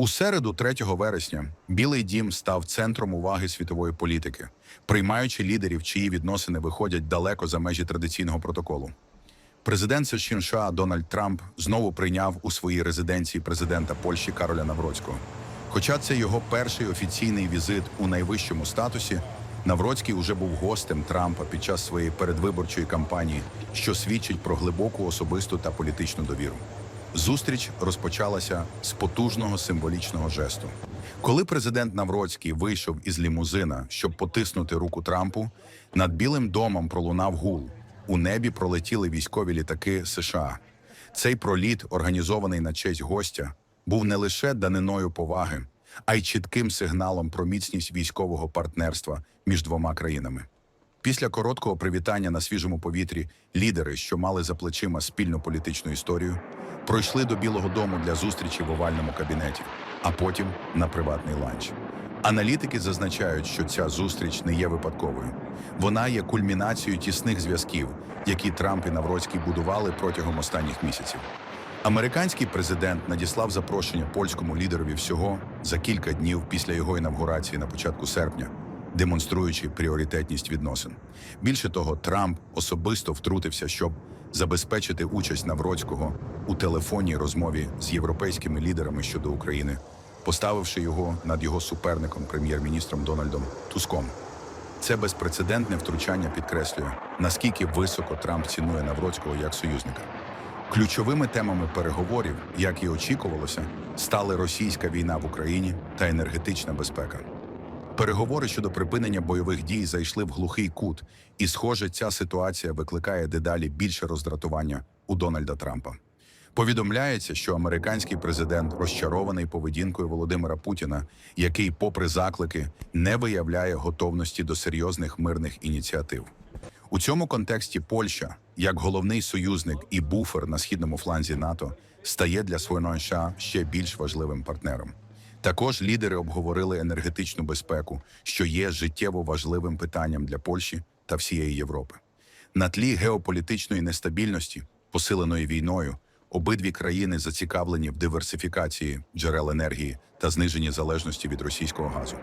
У середу, 3 вересня, Білий дім став центром уваги світової політики, приймаючи лідерів, чиї відносини виходять далеко за межі традиційного протоколу. Президент США Дональд Трамп знову прийняв у своїй резиденції президента Польщі Кароля Навроцького. Хоча це його перший офіційний візит у найвищому статусі, Навроцький уже був гостем Трампа під час своєї передвиборчої кампанії, що свідчить про глибоку особисту та політичну довіру. Зустріч розпочалася з потужного символічного жесту. Коли президент Навроцький вийшов із лімузина, щоб потиснути руку Трампу, над Білим домом пролунав гул. У небі пролетіли військові літаки США. Цей проліт, організований на честь гостя, був не лише даниною поваги, а й чітким сигналом про міцність військового партнерства між двома країнами. Після короткого привітання на свіжому повітрі лідери, що мали за плечима спільну політичну історію, пройшли до Білого Дому для зустрічі в овальному кабінеті, а потім на приватний ланч. Аналітики зазначають, що ця зустріч не є випадковою. Вона є кульмінацією тісних зв'язків, які Трамп і Навроцький будували протягом останніх місяців. Американський президент надіслав запрошення польському лідерові всього за кілька днів після його інавгурації на початку серпня, демонструючи пріоритетність відносин. Більше того, Трамп особисто втрутився, щоб забезпечити участь Навроцького у телефонній розмові з європейськими лідерами щодо України, поставивши його над його суперником, прем'єр-міністром Дональдом Туском. Це безпрецедентне втручання підкреслює, наскільки високо Трамп цінує Навроцького як союзника. Ключовими темами переговорів, як і очікувалося, стали російська війна в Україні та енергетична безпека. Переговори щодо припинення бойових дій зайшли в глухий кут, і, схоже, ця ситуація викликає дедалі більше роздратування у Дональда Трампа. Повідомляється, що американський президент розчарований поведінкою Володимира Путіна, який, попри заклики, не виявляє готовності до серйозних мирних ініціатив. У цьому контексті Польща, як головний союзник і буфер на східному фланзі НАТО, стає для США ще більш важливим партнером. Також лідери обговорили енергетичну безпеку, що є життєво важливим питанням для Польщі та всієї Європи. На тлі геополітичної нестабільності, посиленої війною, обидві країни зацікавлені в диверсифікації джерел енергії та зниженні залежності від російського газу.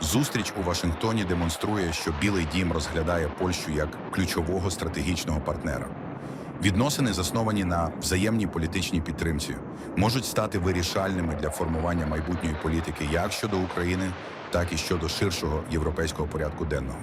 Зустріч у Вашингтоні демонструє, що Білий дім розглядає Польщу як ключового стратегічного партнера. Відносини, засновані на взаємній політичній підтримці, можуть стати вирішальними для формування майбутньої політики як щодо України, так і щодо ширшого європейського порядку денного.